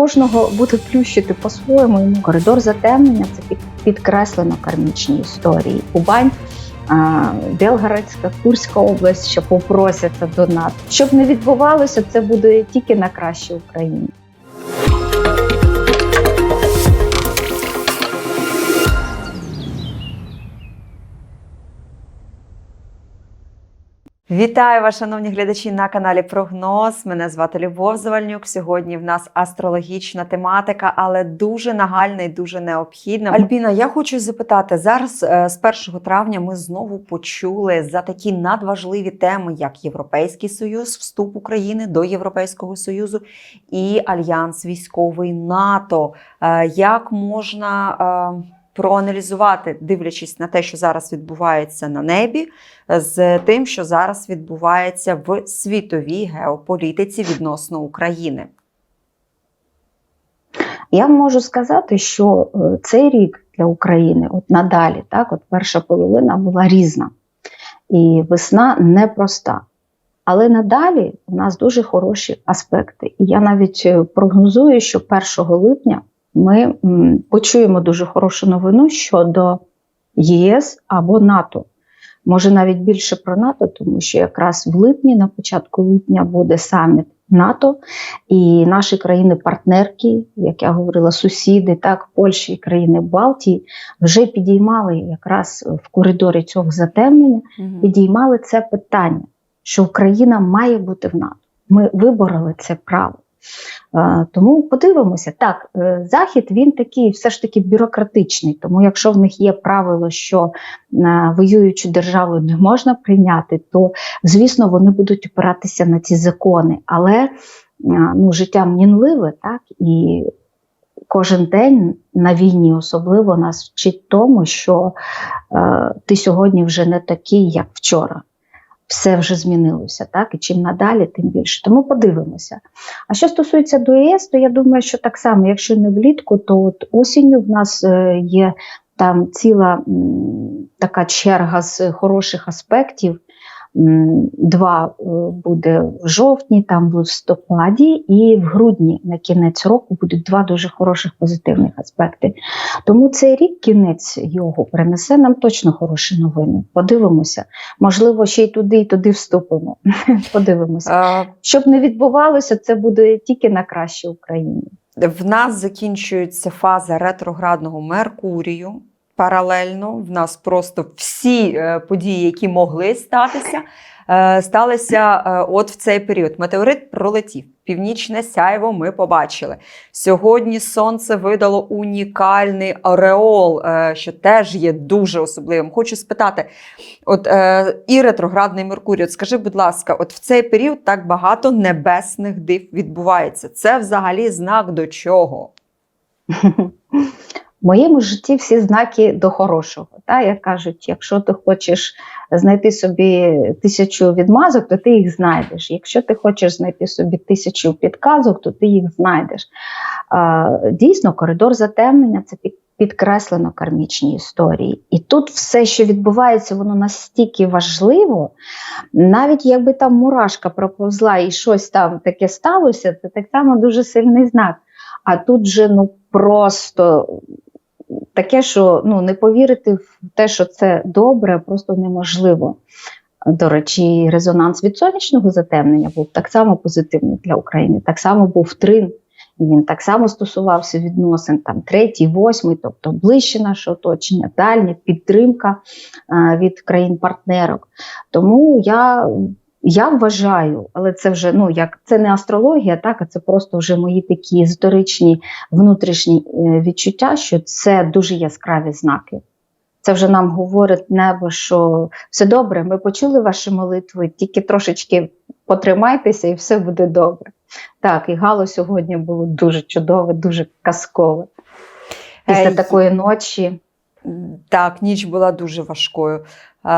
кожного буде плющити по-своєму. Йому коридор затемнення це під- підкреслено кармічні історії. Кубань. Белгородська, Курська область, що попросяться до нас. Щоб не відбувалося, це буде тільки на краще Україні. Вітаю вас, шановні глядачі на каналі Прогноз. Мене звати Любов Завальнюк. Сьогодні в нас астрологічна тематика, але дуже нагальна і дуже необхідна. Альбіна, я хочу запитати зараз. е, З 1 травня ми знову почули за такі надважливі теми, як Європейський Союз, вступ України до Європейського Союзу і Альянс військовий НАТО. Е, Як можна е, проаналізувати, дивлячись на те, що зараз відбувається на небі? з тим, що зараз відбувається в світовій геополітиці відносно України. Я можу сказати, що е, цей рік для України, от надалі, так, от перша половина була різна, і весна непроста. Але надалі у нас дуже хороші аспекти. І я навіть е, прогнозую, що 1 липня ми почуємо дуже хорошу новину щодо ЄС або НАТО. Може навіть більше про НАТО, тому що якраз в липні, на початку липня, буде саміт НАТО, і наші країни-партнерки, як я говорила, сусіди, так, Польщі і країни Балтії, вже підіймали якраз в коридорі цього затемнення, підіймали це питання, що Україна має бути в НАТО. Ми вибороли це право. Тому подивимося, так, е, захід він такий, все ж таки бюрократичний. Тому, якщо в них є правило, що е, воюючу державу не можна прийняти, то звісно вони будуть опиратися на ці закони. Але е, ну, життя мінливе, так і кожен день на війні особливо нас вчить тому, що е, ти сьогодні вже не такий, як вчора. Все вже змінилося, так і чим надалі, тим більше. Тому подивимося. А що стосується до ЄС, то я думаю, що так само, якщо не влітку, то от осінню в нас е, є там ціла така черга з хороших аспектів. Два е, буде в жовтні, там в листопаді, і в грудні на кінець року будуть два дуже хороших позитивних аспекти. Тому цей рік кінець його принесе нам точно хороші новини. Подивимося. Можливо, ще й туди, і туди вступимо. Подивимося. Щоб не відбувалося, це буде тільки на краще Україні. В нас закінчується фаза ретроградного Меркурію. Паралельно в нас просто всі е, події, які могли статися, е, сталися е, от в цей період. Метеорит пролетів. Північне сяйво ми побачили. Сьогодні сонце видало унікальний ореол, що теж є дуже особливим. Хочу спитати: от і ретроградний Меркурій, от скажи, будь ласка, от в цей період так багато небесних див відбувається. Це взагалі знак до чого? В моєму житті всі знаки до хорошого. Та, як кажуть, якщо ти хочеш знайти собі тисячу відмазок, то ти їх знайдеш. Якщо ти хочеш знайти собі тисячу підказок, то ти їх знайдеш. А, дійсно, коридор затемнення це підкреслено кармічні історії. І тут все, що відбувається, воно настільки важливо, навіть якби там мурашка проповзла і щось там таке сталося, це так само дуже сильний знак. А тут же ну просто таке, що ну, не повірити в те, що це добре, просто неможливо. До речі, резонанс від сонячного затемнення був так само позитивний для України, так само був трин, і він так само стосувався відносин там третій, восьмий, тобто ближче наше оточення, дальня підтримка е, від країн-партнерок. Тому я, я вважаю, але це вже ну як це не астрологія, так а це просто вже мої такі історичні внутрішні е, відчуття, що це дуже яскраві знаки. Це вже нам говорить небо, що все добре, ми почули ваші молитви, тільки трошечки потримайтеся і все буде добре. Так, і Гало сьогодні було дуже чудове, дуже казкове. Після такої ночі. Так, ніч була дуже важкою. Е,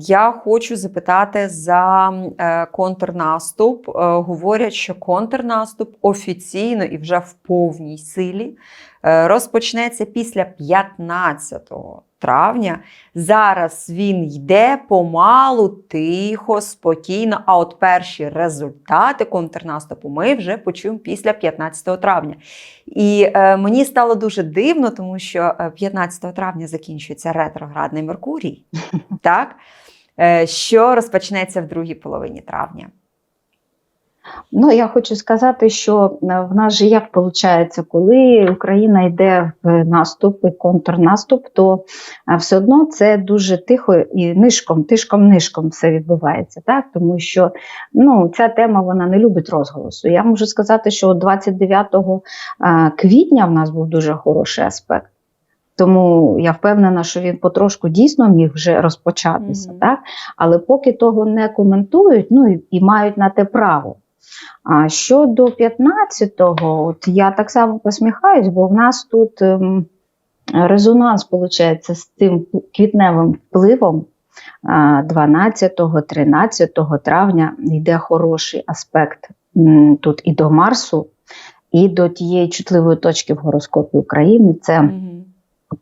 Я хочу запитати за е, контрнаступ. Е, Говорять, що контрнаступ офіційно і вже в повній силі е, розпочнеться після 15 травня. Зараз він йде помалу, тихо, спокійно. А от перші результати контрнаступу ми вже почуємо після 15 травня. І е, мені стало дуже дивно, тому що е, 15 травня закінчується ретроградний Меркурій, так? Е, що розпочнеться в другій половині травня. Ну, я хочу сказати, що е, в нас же як виходить, коли Україна йде в наступ і контрнаступ, то е, все одно це дуже тихо і нишком, тишком-нишком все відбувається, так? Тому що ну, ця тема вона не любить розголосу. Я можу сказати, що 29 е, квітня в нас був дуже хороший аспект. Тому я впевнена, що він потрошку дійсно міг вже розпочатися, Мгм. так? але поки того не коментують, ну і, і мають на те право. А щодо 15-го, от я так само посміхаюсь, бо в нас тут ем, резонанс виходить з тим квітневим впливом. 12-13 травня йде хороший аспект тут і до Марсу, і до тієї чутливої точки в гороскопі України. Це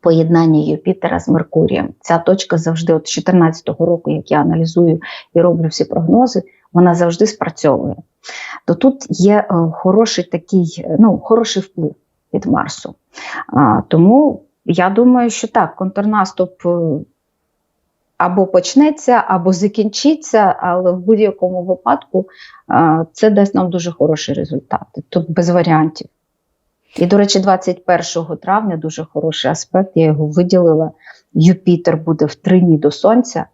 поєднання Юпітера з Меркурієм. Ця точка завжди, от з 14-го року, як я аналізую і роблю всі прогнози, вона завжди спрацьовує. То тут є е, хороший такий, е, ну, хороший вплив від Марсу. А, тому я думаю, що так, контрнаступ е, або почнеться, або закінчиться, але в будь-якому випадку е, це дасть нам дуже хороші результати. Тут без варіантів. І, до речі, 21 травня дуже хороший аспект, я його виділила. Юпітер буде в трині до Сонця.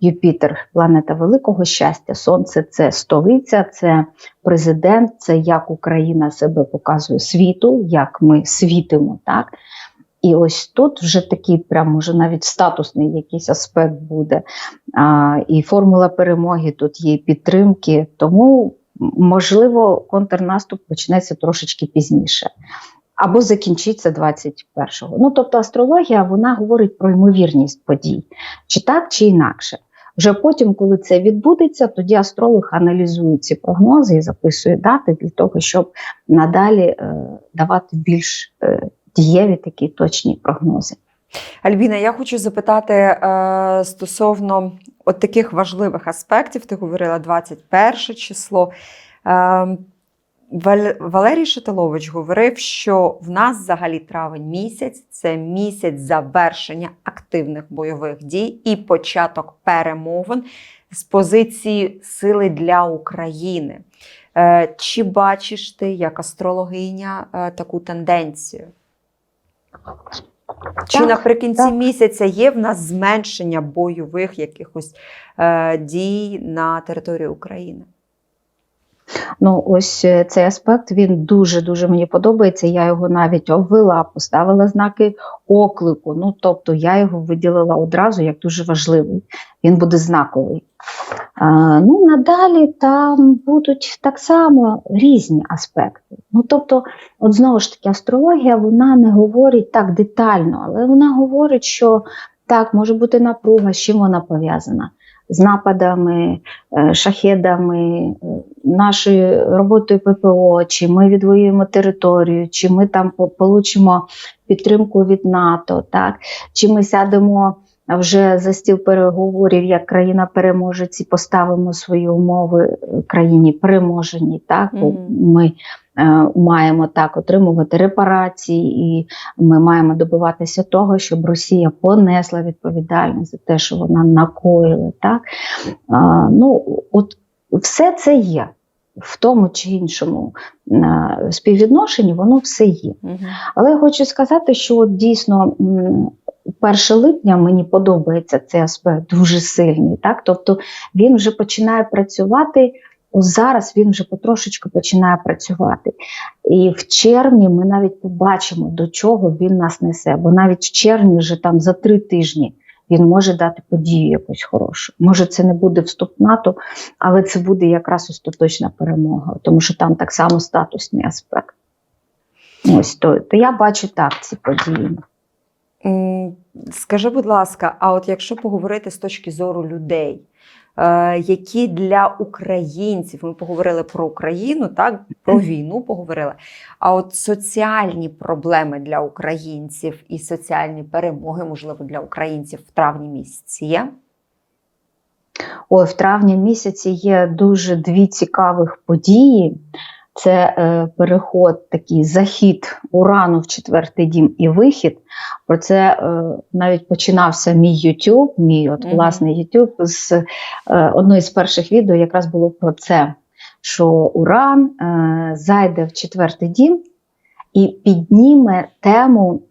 Юпітер планета великого щастя. Сонце це столиця, це президент, це як Україна себе показує світу, як ми світимо. так? І ось тут вже такий, прям може навіть статусний якийсь аспект буде. А, і формула перемоги тут є підтримки. Тому, можливо, контрнаступ почнеться трошечки пізніше. Або закінчиться 21-го. Ну, тобто астрологія вона говорить про ймовірність подій, чи так, чи інакше. Вже потім, коли це відбудеться, тоді астролог аналізує ці прогнози і записує дати для того, щоб надалі е, давати більш е, дієві такі точні прогнози. Альбіна, я хочу запитати е, стосовно от таких важливих аспектів. Ти говорила 21 число. Е, Валерій Шатилович говорив, що в нас взагалі травень місяць це місяць завершення активних бойових дій і початок перемовин з позиції сили для України. Е, Чи бачиш ти як астрологиня е, таку тенденцію? Чи Так, наприкінці так. місяця є в нас зменшення бойових якихось е, дій на території України? Ну, ось е, цей аспект він дуже дуже мені подобається. Я його навіть обвела, поставила знаки оклику. Ну, тобто я його виділила одразу як дуже важливий. Він буде знаковий. А, ну, надалі там будуть так само різні аспекти. Ну, тобто, от знову ж таки, астрологія вона не говорить так детально, але вона говорить, що так, може бути напруга, з чим вона пов'язана. З нападами, е, шахедами, е, нашою роботою ППО, чи ми відвоюємо територію, чи ми там получимо підтримку від НАТО, так? чи ми сядемо вже за стіл переговорів як країна переможець і поставимо свої умови е, країні переможеній. Так? Бо Мгм. Ми маємо так отримувати репарації, і ми маємо добиватися того, щоб Росія понесла відповідальність за те, що вона накоїла. Так? Ну, от все це є в тому чи іншому е, співвідношенні, воно все є. Але я хочу сказати, що от дійсно м, 1 липня мені подобається цей аспект дуже сильний. Так? Тобто він вже починає працювати. Ось зараз він вже потрошечку починає працювати. І в червні ми навіть побачимо, до чого він нас несе. Бо навіть в червні, вже там за три тижні, він може дати подію якусь хорошу. Може, це не буде вступ в НАТО, але це буде якраз остаточна перемога, тому що там так само статусний аспект. Ось то, то я бачу так ці події. Скажи, будь ласка, а от якщо поговорити з точки зору людей, е, які для українців, ми поговорили про Україну, так про війну поговорили. А от соціальні проблеми для українців і соціальні перемоги, можливо, для українців в травні місяці є? Ой, в травні місяці є дуже дві цікавих події. Це е, переход, такий захід урану в четвертий дім і вихід. Про це е, навіть починався мій YouTube, мій от, власний YouTube. З е, одної з перших відео якраз було про це, що Уран е, зайде в четвертий дім і підніме тему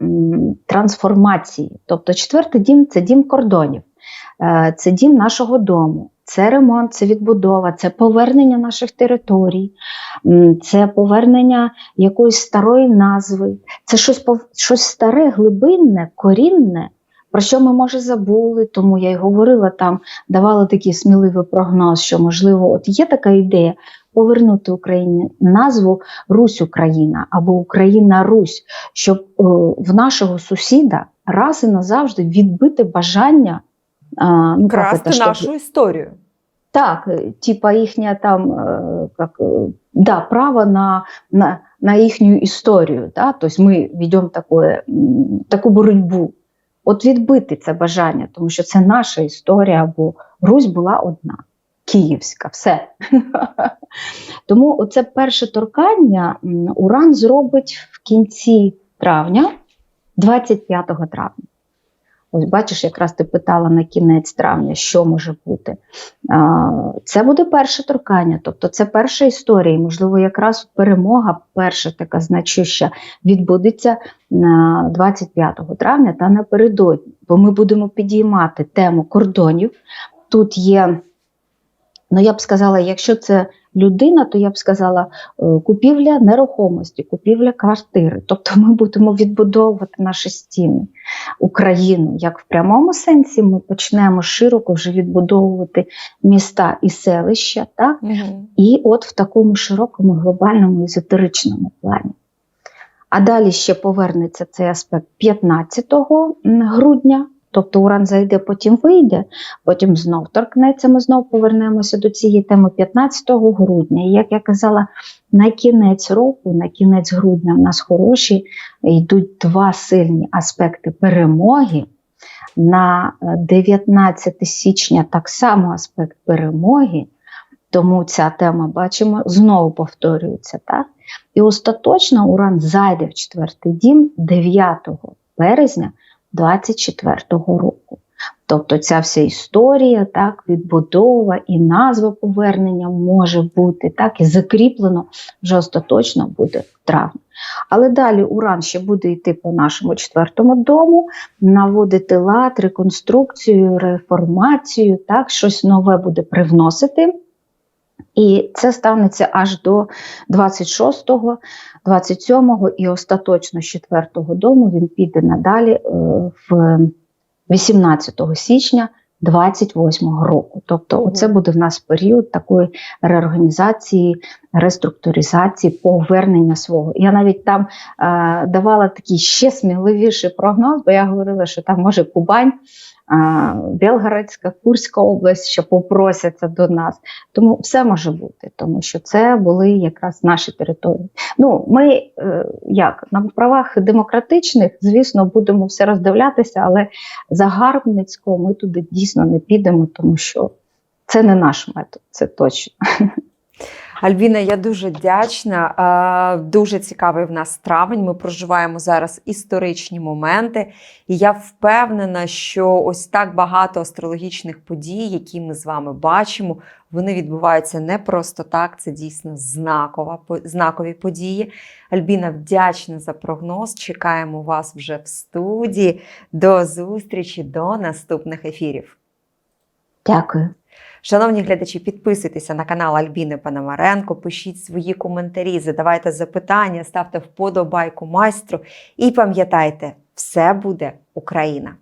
трансформації. Тобто, четвертий дім це дім кордонів. Е, Це дім нашого дому, це ремонт, це відбудова, це повернення наших територій, це повернення якоїсь старої назви, це щось, щось старе, глибинне, корінне, про що ми, може, забули. Тому я й говорила там, давала такий сміливий прогноз, що, можливо, от є така ідея повернути Україні назву Русь Україна або Україна Русь, щоб е, в нашого сусіда раз і назавжди відбити бажання А, ну, как Красти это, чтоб- нашу історію. Так, э, типа їхня там, э, как, э, да, право на, на, на їхню історію. Да? Тобто ми ведемо таке, м, таку боротьбу. От відбити це бажання, тому що це наша історія, бо Русь була одна, київська, все. Тому оце перше торкання м, Уран зробить в кінці травня, 25 травня. Ось бачиш, якраз ти питала на кінець травня, що може бути. Це буде перше торкання, тобто це перша історія. І, можливо, якраз перемога, перша така значуща, відбудеться на 25 травня та напередодні. Бо ми будемо підіймати тему кордонів. Тут є, ну я б сказала, якщо це людина, то я б сказала е, купівля нерухомості, купівля квартири. Тобто ми будемо відбудовувати наші стіни. Україну, як в прямому сенсі, ми почнемо широко вже відбудовувати міста і селища, так? і от в такому широкому глобальному езотеричному плані. А далі ще повернеться цей аспект 15 грудня, тобто Уран зайде, потім вийде, потім знов торкнеться, ми знов повернемося до цієї теми 15 грудня. І як я казала, на кінець року, на кінець грудня, в нас хороші йдуть два сильні аспекти перемоги. На е, 19 січня так само аспект перемоги, тому ця тема, бачимо, знову повторюється. Так? І остаточно Уран зайде в четвертий дім 9 березня 24-го року. Тобто ця вся історія, так, відбудова і назва повернення може бути так, і закріплено вже остаточно буде в травні. Але далі Уран ще буде йти по нашому четвертому дому, наводити лад, реконструкцію, реформацію, так, щось нове буде привносити. І це станеться аж до 26-го, 27-го і остаточно з 4-го дому він піде надалі е, в 18 січня 28-го року. Тобто, Ого. це буде в нас період такої реорганізації, реструктуризації, повернення свого. Я навіть там е, давала такий ще сміливіший прогноз, бо я говорила, що там може Кубань. Белгородська, Курська область, що попросяться до нас. Тому все може бути, тому що це були якраз наші території. Ну, ми е, як на правах демократичних, звісно, будемо все роздивлятися, але загарбницько ми туди дійсно не підемо, тому що це не наш метод, це точно. Альбіна, я дуже вдячна. Дуже цікавий в нас травень. Ми проживаємо зараз історичні моменти, і я впевнена, що ось так багато астрологічних подій, які ми з вами бачимо, вони відбуваються не просто так. Це дійсно знакова знакові події. Альбіна, вдячна за прогноз. Чекаємо вас вже в студії. До зустрічі, до наступних ефірів. Дякую. Шановні глядачі, підписуйтеся на канал Альбіни Пономаренко, пишіть свої коментарі, задавайте запитання, ставте вподобайку майстру і пам'ятайте, все буде Україна!